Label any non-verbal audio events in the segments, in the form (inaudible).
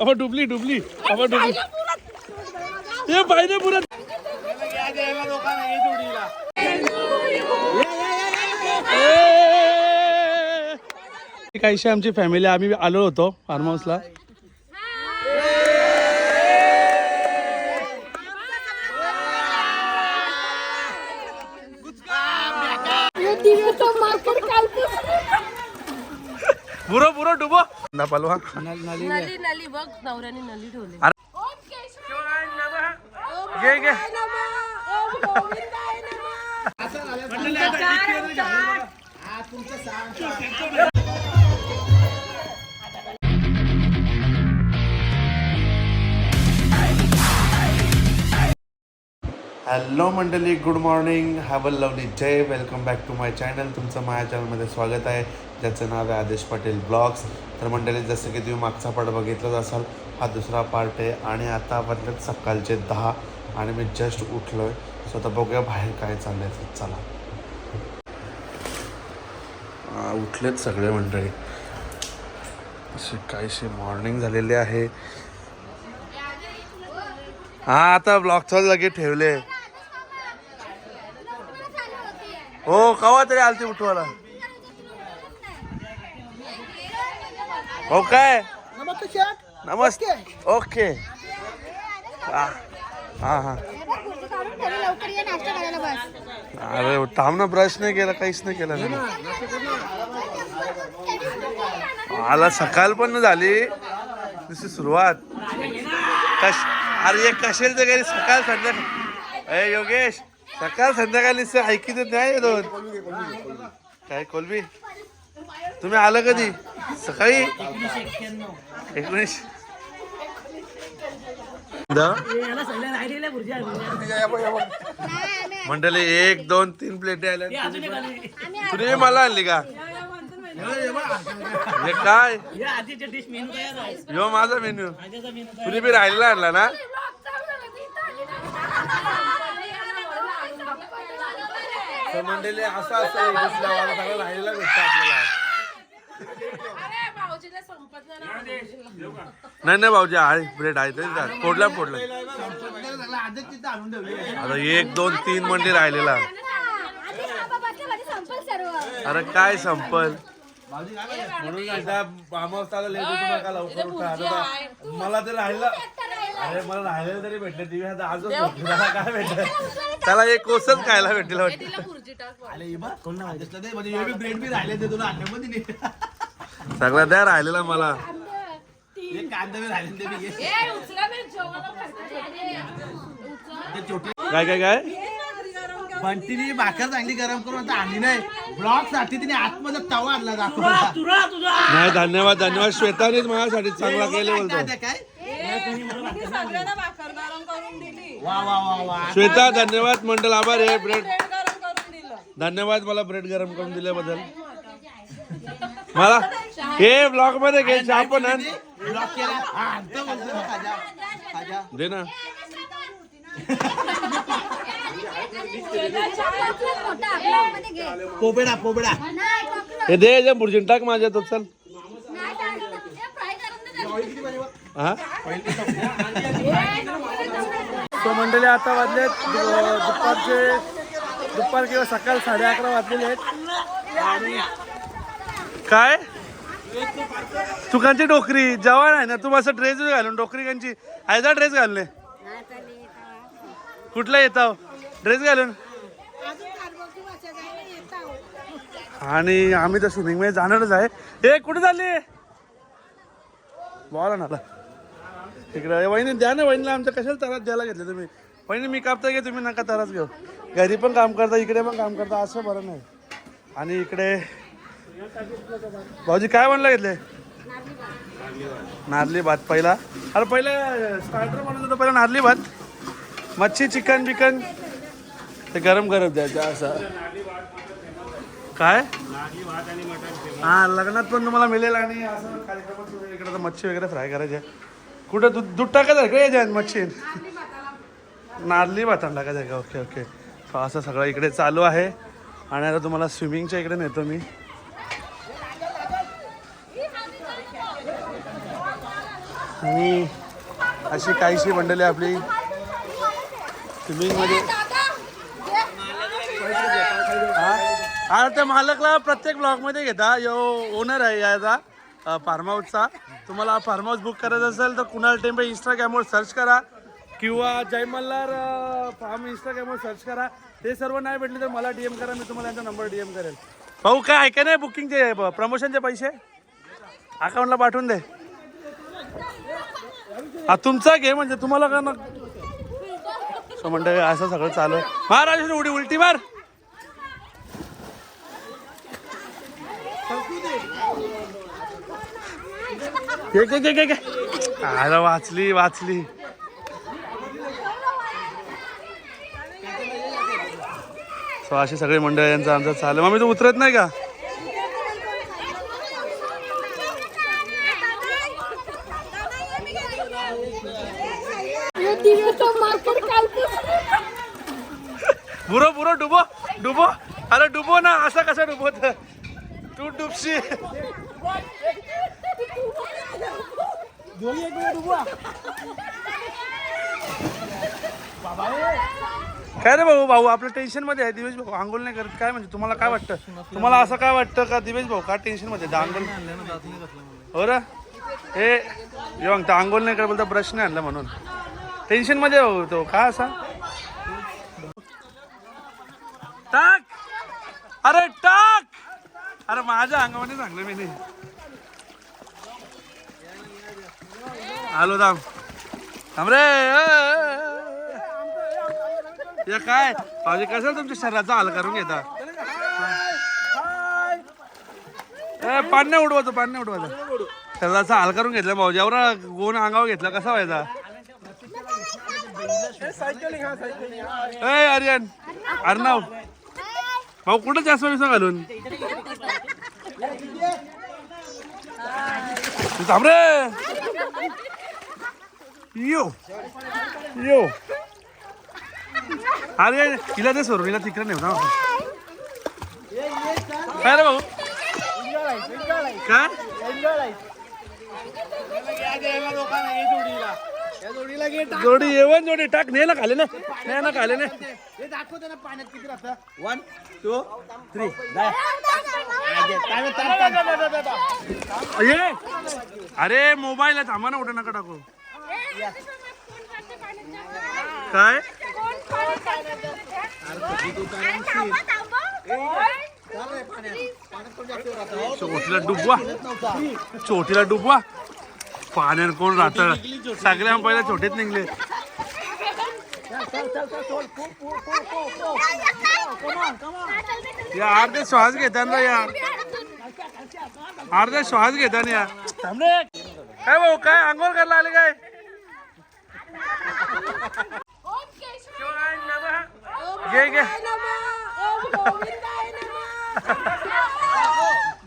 अबा डुबली डुबली. अबा डुबली. हे पाहिजे पुरत. काहीशी आमची फॅमिली आम्ही आलो होतो फार्म हाऊसला ना पालवा. नली नली बघ नवऱ्याने नली ठेवली. घे घे. हॅलो मंडळी. Good morning have a lovely day welcome back to my channel तुमचं माझ्या चॅनलमध्ये स्वागत आहे. ज्याचं नाव आहे आदेश पाटील ब्लॉग्स. तर मंडळी जसं की तुम्ही मागचा पार्ट बघितलाच असाल हा दुसरा पार्ट आहे. आणि आता बदलत सकाळचे दहा आणि मी जस्ट उठलो आहे सो आता बघूया बाहेर काय चाललंय तर चला. उठलेत सगळे मंडळी. असे काहीशी मॉर्निंग झालेली आहे. हा आता ब्लॉगचा लगे ठेवले. हो कवा तरी आलती उठवायला. हो काय? नमस्ते. ओके. हा हा अरे थांब ना ब्रश नाही केला काहीच नाही केलं ना आला सकाळ पण झाली. तशी सुरुवात. कश अरे एक कशेल तर काही सकाळ संध्याकाळ. ए योगेश. सकाळ संध्याकाळ नुसतं ऐकी तर नाही दोन. काय कोलबी? तुम्ही आलं कधी? सकाळी? एकोणीस. मंडळी एक दोन तीन प्लेट आल्या. तुम्ही मला आणली का? हे काय? ह्यो माझा मेन्यू तुम्ही बी राहिलेला आणला ना. तर मंडळी असं असं राहिलेला भेटतं आपल्याला. अरे भाऊजीला संपत नाही नाही नाही भाऊजी आहे ब्रेड आहे तरी जा. फोडला फोडला. आता एक दोन तीन मंडी राहिलेला. अरे काय संपल? म्हणून एकदा बामावताला लेट नका लवकर उठा. मला ते राहिलं. अरे मला राहिलेलं तरी भेटलं दिवे आता आजच भेटलं. त्याला काय भेटलं? त्याला एक कोसच खायला भेटलं वाटतं. तिला खुर्ची टाक सगळं द्या राहिलेला मला. काय काय काय? बंटीने भाकर चांगली गरम करून आता आणली नाही. ब्लॉकसाठी तिने आतमध्ये तवा आणला दाखवला. नाही धन्यवाद धन्यवाद. श्वेतानेच माझ्यासाठी चांगला केलं बोलतो काय? वा वा वा वा. श्वेता धन्यवाद मंडल आभार हे ब्रेड धन्यवाद मला ब्रेड गरम करून दिल्याबद्दल. मला हे ब्लॉगमध्ये घे चहा पण आण. ब्लॉक केला हा, आणतो बोलतो ना, खाजा खाजा दे ना पोपेडा पोपेडा. हे दे जे बुर्जीन टाक माझ्या तो चल हा? तो मंडळी आता वाजले दुपारचे दुपार किंवा सकाळ साडे अकरा वाजलेले आहेत. आणि काय? तुकांची डोकरी जवान आहे ना तू असं ड्रेस घालून डोकरी कांची आयदा ड्रेस घालले कुठला येताव? ड्रेस घालून. आणि आम्ही तर स्विमिंगमध्ये जाणारच आहे. हे कुठे झाली बोला ना तिकडं वहिनी द्या ना वहिनीला आमच्या कशाला तरास द्यायला घेतले तुम्ही? वहिनी मी कापता घे तुम्ही नका तरास घेऊ? घरी पण काम करता इकडे पण काम करता असं बरं नाही. आणि इकडे भाऊजी काय म्हणलं घेतले? नारली भात पहिला. अरे पहिले स्टार्टर म्हणत होतं पहिला नारली भात. मच्छी चिकन बिकन. ते गरम गरम द्यायचं असं. काय? हा लग्नात पण तुम्हाला मिळेल आणि असं कार्यक्रमात इकडे तर मच्छी वगैरे फ्राय करायचे. कुठं दूध दूध टाकायचं का यायच्या मच्छी. नारली भातान टाकायचं का ओके ओके. असं सगळं इकडे चालू आहे. आणि आता तुम्हाला स्विमिंगच्या इकडे नेतो मी. आणि अशी काहीशी मंडळी आपली स्विमिंगमध्ये हा? हा, त्या मालकला प्रत्येक ब्लॉगमध्ये घेता. यो ओनर आहे याचा फार्म हाऊसचा तुम्हाला फार्म हाऊस बुक करायचं असेल तर कुणाल टेम्पे इंस्टाग्रामवर सर्च करा. किंवा जय मल्हार फार्म इंस्टाग्रामवर सर्च करा. ते सर्व नाही भेटले तर मला डीएम करा मी तुम्हाला यांचा नंबर डीएम करेल. भाऊ काय आहे का नाही बुकिंगचे प्रमोशनचे पैसे? अकाउंटला पाठवून दे. हा तुमचा घे म्हणजे तुम्हाला का ना (laughs) असं सगळं चालू महाराज उडी उलटी मार घे घे घे घे घे अरे वाचली वाचली. सो अशी सगळी मंडळ यांचं आमचं चालू मग मी तू उतरत नाही का? बुरो बुरो डुबो डुबो. अरे डुबो ना असं कसं डुबोत? तू डुबशी काय रे भाऊ भाऊ आपलं टेन्शनमध्ये आहे. दिवेश भाऊ आंघोळ नाही करत. काय म्हणजे तुम्हाला काय वाटतं? तुम्हाला असं काय वाटतं का दिवेश भाऊ? का टेन्शनमध्ये आंघोळ हो रे हे येऊन तर आंघोळ नाही करत बोलता ब्रश नाही आणला म्हणून. टेन्शनमध्ये भाऊ तो. का असा? टाक! अरे टाक! अरे माझ्या अंगामध्ये सांगलं मी नाही. आलो दाम थांब रे हे काय? पाहिजे कसं तुमच्या शरीराचा हाल करून घेता? ए पाणी उडवायचं पाणी उडवायचं. शरीराचा हाल करून घेतला भाऊजी. एवढा गोन अंगावर घेतला कसा व्हायचा? ए आर्यन अर्णव. भाऊ कुठं जास्त बिस्मा घालून? थांब रे. यो. यो. अरे हिला ते सोडून हिला तिकडे नेऊ ना काय रे भाऊ काय? जोडी येवन जोडी टाक. ने ना खाले ना. ने ना खाले ना. दाखवतो ना पाण्यात किती राहतं वन टू थ्री अरे मोबाईल आहे थांबा ना उठे नका टाकू. काय? चोटीला डुबवा. चोटीला डुबवा. पाण्यात कोण राहत सगळ्या पहिल्या छोटीत निघले. या अर्धे श्वास घेताना या. अर्धे श्वास घेताना या. काय भाऊ काय आंघोळ करायला आले काय? घे घे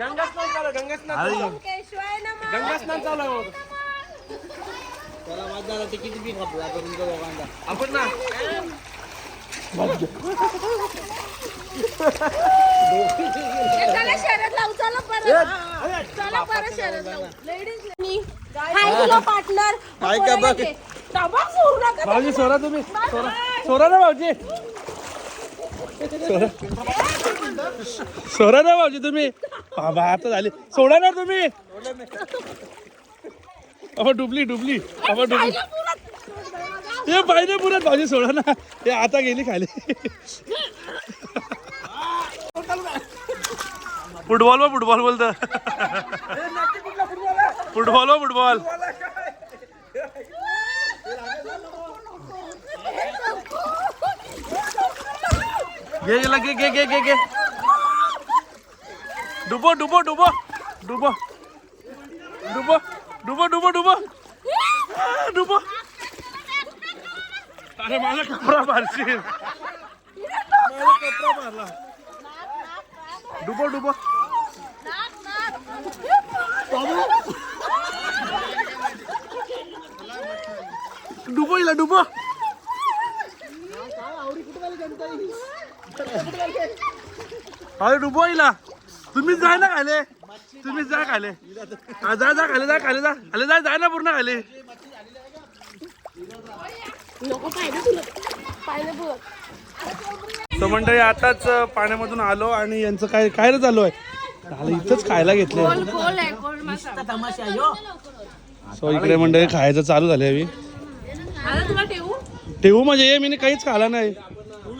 गंगास्नान चालू गंगास्नान गंगास्नान चालू त्याला माझ्या दादा ते किती बी खातो आपण तुमच्या दोघांना आपण ना पार्टनर भाऊजी सोरा तुम्ही. सोरा सोरा ना भाऊजी. सोरा सोरा ना भाऊजी तुम्ही. बाबा आता झाली. सोडा ना तुम्ही. अहो डुबली डुबली. अहो डुबली. हे पाहिजे पुरत. भाऊजी सोडा ना. हे आता गेली खाली. फुटबॉल व फुटबॉल बोलत. फुटबॉल व फुटबॉल घे गेला घे घे घे घे घे डुबो डुबो डुबो डुबो डुबो डुबो डुबो डुबो आ, डुबो अरे माझा कपडा मारशील माझा कपडा मारला डुबो डुबो डुबो इला डुबो अरे डुबो इला तुम्हीच जाय ना खाले. तुम्ही जा खाले. हा, जा जा खाली जा खाली जा. खाली जा जा ना पूर्ण खाली. नको पाहिजे तुला पाहिजे बघ तो मंडळी आताच पाण्यामधून आलो आणि यांचं काय काय रे चालू आहे? झालं इथंच खायला घेतले आहे? यो. सो इकडे मंडळी खायचं चालू झाले हवी आता तुला ठेवू? ठेवू म्हणजे हे मी काहीच खाला नाही.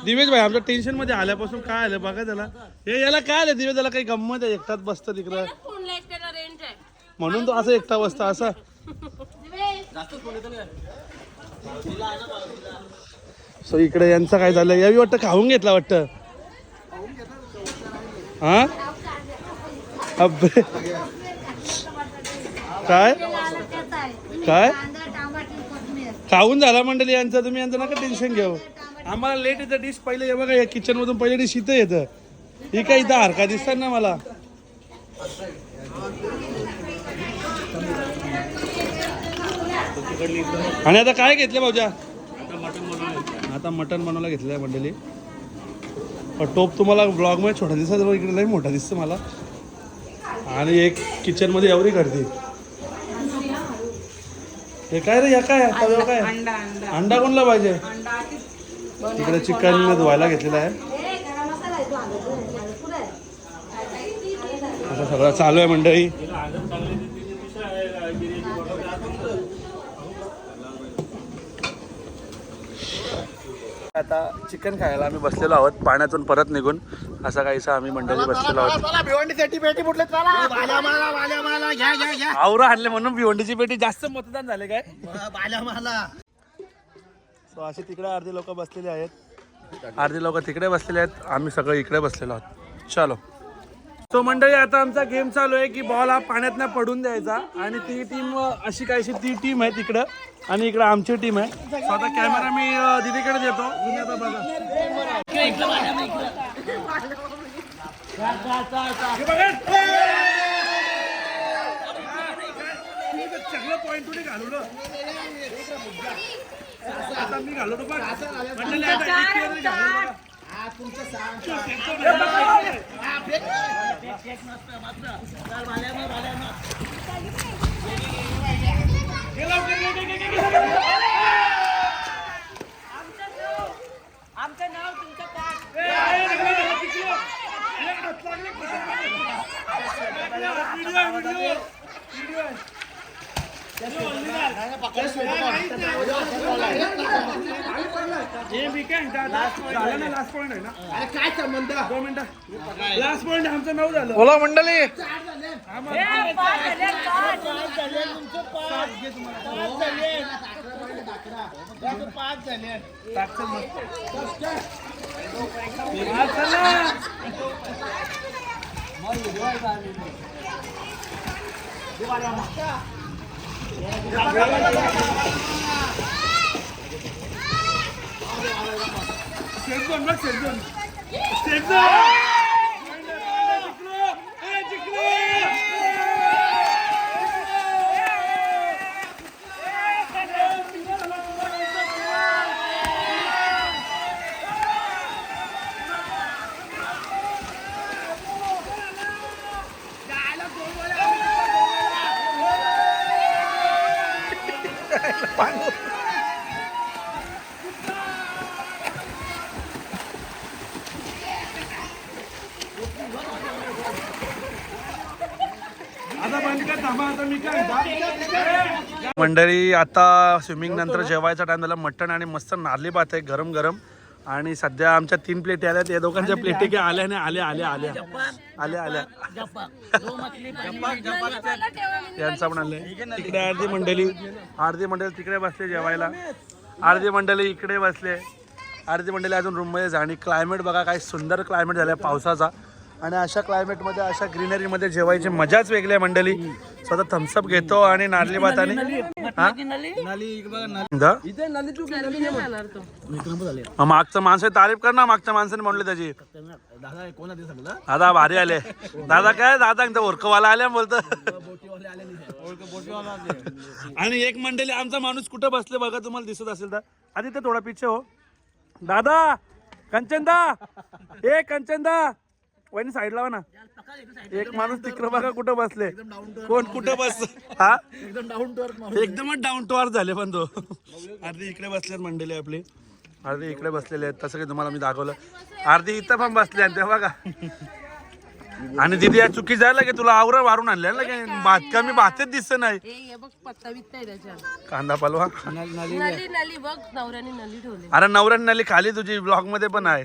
दिवेश भाई आमच्या टेन्शनमध्ये आल्यापासून काय आलं बघा त्याला हे याला काय आलं? दिवेश त्याला काही गंमत आहे एकटाच बसतं तिकडं. फोनला एकट्याला रेंज आहे. म्हणून तो असं एकटा बसता असं. सो इकडे यांचं काय झालं? यावी वाटतं खाऊन घेतला वाटतं? हा? अबे काय? काय? खाऊन झाला मंडळी यांचं तुम्ही यांचं नका टेन्शन घेऊ. आम्हाला लेट येतं डिश पहिले हे बघा या किचन मधून पहिले डिश इथं येतं. ही काय इथं हरका दिसतात ना मला. आणि आता काय घेतलं भाऊजा? आता मटन बनवायला घेतलं आहे मंडळी टोप तुम्हाला ब्लॉगमध्ये छोटा दिसत इकडे लई मोठा दिसतो मला. आणि एक किचनमध्ये एवढी गर्दी. हे काय रे या काय? तव्यावर काय? अंडा कोणला पाहिजे? तिकडे चिकन धुवायला घेतलेलं आहे. आता सगळं चालू आहे मंडळी. आता चिकन खायला आम्ही बसलेलो आहोत. पाण्यातून परत निघून. असं काहीसा आम्ही मंडळी बसलेलो आहोत. भिवंडीसाठी पेटी घ्या आवरा आणले म्हणून भिवंडीची पेटी जास्त मतदान झाले काय? बाल्या माला सो असे तिकडे अर्धे लोक बसलेले आहेत. अर्धे लोक तिकडे बसलेले आहेत. आम्ही सगळे इकडे बसलेलो आहोत. चलो. सो मंडळी आता आमचा गेम चालू आहे की बॉल हा पाण्यात पडून द्यायचा. आणि ती टीम अशी काहीशी ती टीम आहे तिकडं. आणि इकडं आमची टीम आहे. सो आता कॅमेरा मी दीदीकडे देतो. आता बघा. हे पॉईंट घालवलं आता मी घालवतो बघ मंडळी आता एक player ने घालवलं बघा. हे लवकर, घे, घे, घे, घे, घे. ए, आहे, लागलं, लागलं, तिकडं. हे, हात लागले, कुठं लागले? व्हिडिओ आहे, व्हिडिओ. व्हिडिओ आहे. हे मी झालं ना लास्ट पॉईंट आहे ना अरे काय संबंध दोन मिनिटं लास्ट पॉईंट आमचं नऊ झालं बोला मंडळी पाच झाले टाक मग. हा, चल ना. मंडळी आता स्विमिंग नंतर जेवायचा टाइम झाला. मटण आणि मस्त नारली भात आहे गरम गरम आणि सध्या आमच्या तीन प्लेटी आल्या या दोघांच्या प्लेटी आल्या आणि आल्या आल्या आल्या आल्या आल्या यांचा पण आले तिकडे अर्धी मंडळी अर्धी मंडळी तिकडे बसले जेवायला. अर्धी मंडळी इकडे बसले. अर्धी मंडळी अजून रूममध्ये जा आणि क्लायमेट बघा काय सुंदर क्लायमेट झालं पावसाचा. आणि अशा क्लायमेटमध्ये अशा ग्रीनरीमध्ये जेवायची मजाच वेगळी आहे मंडळी. स्वतः थम्सअप घेतो आणि नारली भात आणि? दा? जाणार तो मग मागचं माणसं तारीफ कर ना मागच्या माणसाने म्हणले त्याची. दादा भारी आले. दादा काय दादा ओरकवाला आल्या बोलत. आणि एक मंडळी आमचा माणूस कुठं बसले बघा तुम्हाला दिसत असेल तर. आधी ते थोडा पिच्छे हो. दादा कंचनदा. ए कंचनदा. वहिनी साईड लावा ना एक माणूस तिकडं बघा कुठं बसले. कोण कुठं बस (laughs) हा? एकदम डाऊन टू एकदमच डाऊन टू अर्थ झाले पण तो. अर्धी इकडे बसले मंडळी आपली. अर्धी इकडे बसलेले आहेत. तसं काही तुम्हाला मी दाखवलं. अर्धी इथं पण बसले आहेत तेव्हा का आणि दिदी या चुकी जायला की तुला आवरा वारून आणल्या ना की भात कमी भातच दिसत नाही. हे कांदा पालवा. नली नली बघ नवऱ्याने नली ठेवली. अरे नवऱ्यान नली खाली तुझी ब्लॉगमध्ये पण आहे.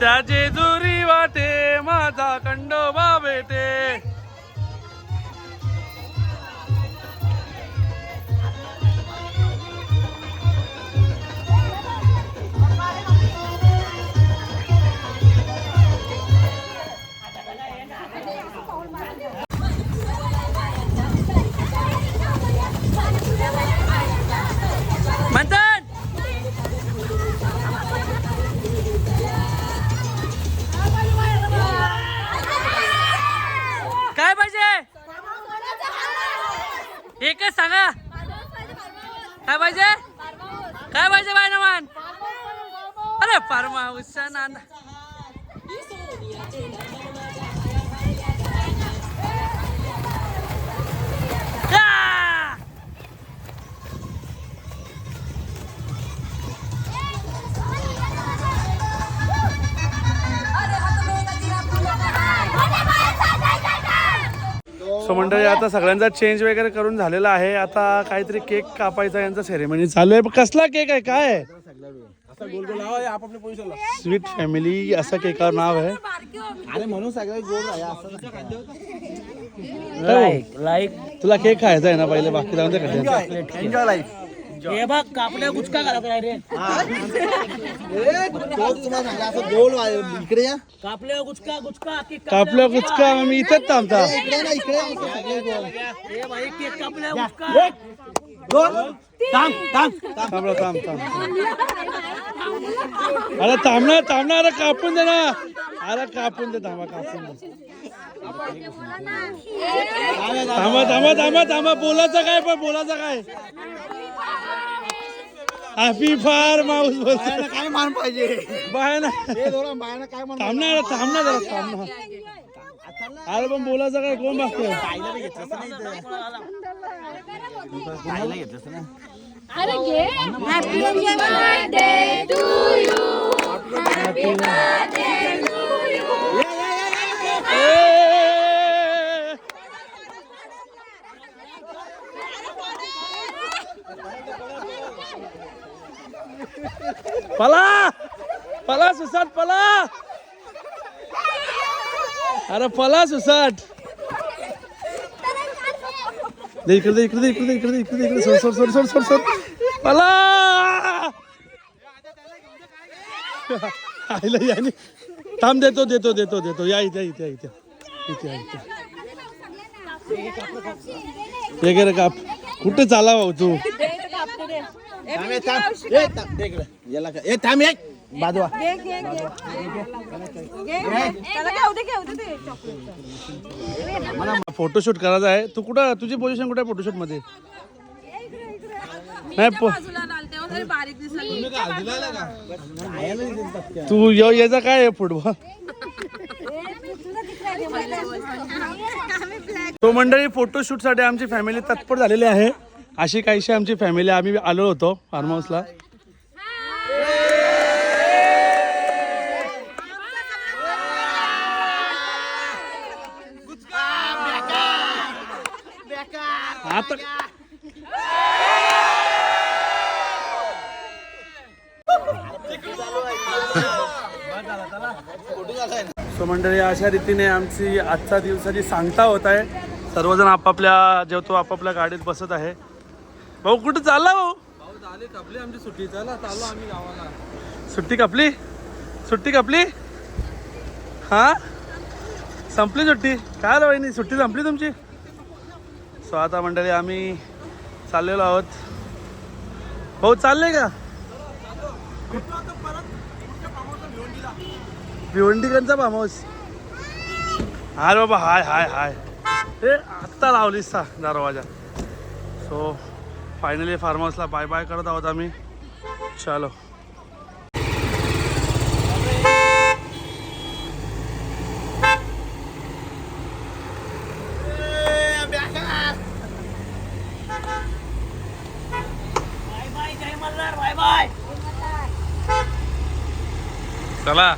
Tajedu. सो मंडळी आता सगळ्यांचा चेंज वगैरे करून झालेला आहे. आता काहीतरी केक कापायचा यांचा सेरेमनी चालू आहे. कसला केक आहे? काय आहे? स्वीट फॅमिली असं केकावर नाव आहे. अरे म्हणून सगळं गोड आहे असं लाईक तुला केक खायचा आहे ना पहिले? बाकी जाऊन. एन्जॉय लाईफ हे बघ कापल्या गुचका घालत आहे रे. तुम्हाला सांगा असं गोल वा- इकडे या. कापल्या गुचका गुचका केक कापलं कुचका मी इथंच थांबता. इकडे ना इकडे असं सगळे गोल हे भाई केक कापल्या गुचका थांब थांब. थांबला थांब थांब. अरे थांबणार थांबणार अरे कापून दे ना. अरे कापून दे थांबा कापून दे. थांबा थांबा थांबा थांबा बोलायचं काय पण बोलायचं काय? हॅपी फार माऊस बोलतो काय मान पाहिजे? बाय ना धोरण बायानं काय मान थांबणार थांबणार जरा थांबणार अरे पण बोलायचं काय? कोण घे happy birthday to you happy birthday to you ए! पला! पला सुसाट पला! अरे पला सुसाट! दे इकडे इकडे इकडे इकडे इकडे इकडे सोड सोड सोड सोड सोड सोड. पला! आईला याने थांब देतो देतो देतो देतो. या इथे इथे इथे. इथे या, इथे हे काप. कुठे तू? बाजवा चॉकलेट फोटोशूट करायचा आहे. तू कुठं? तुझी पोझिशन कुठे आहे फोटोशूटमध्ये नाही दिसत तू यो- याचा काय आहे फुटबॉल तो मंडळी फोटोशूटसाठी आमची फॅमिली तत्पर झालेली आहे. अशी काहीशी आमची फॅमिली आम्ही आलो होतो फार्म हाऊसला आता सो मंडळी अशा रीतीने आमची आजच्या दिवसाची सांगता होत आहे सर्वजण आपापल्या जेवतो आपापल्या गाडीत बसत आहे. भाऊ कुठं चालला भाऊ? सुट्टी. कापली? सुट्टी कापली? हा? संपली सुट्टी? काय आलं सुट्टी संपली तुमची? सो आता मंडळी आम्ही चाललेलो आहोत. भाऊ चालले का? भिवंडीकरांचा हाऊस. हाय बाबा हाय हाय हाय. हे आत्ता लावलीस सा दरवाजा. सो फायनली फार्म हाऊसला बाय बाय करत आहोत आम्ही. चलो. चला.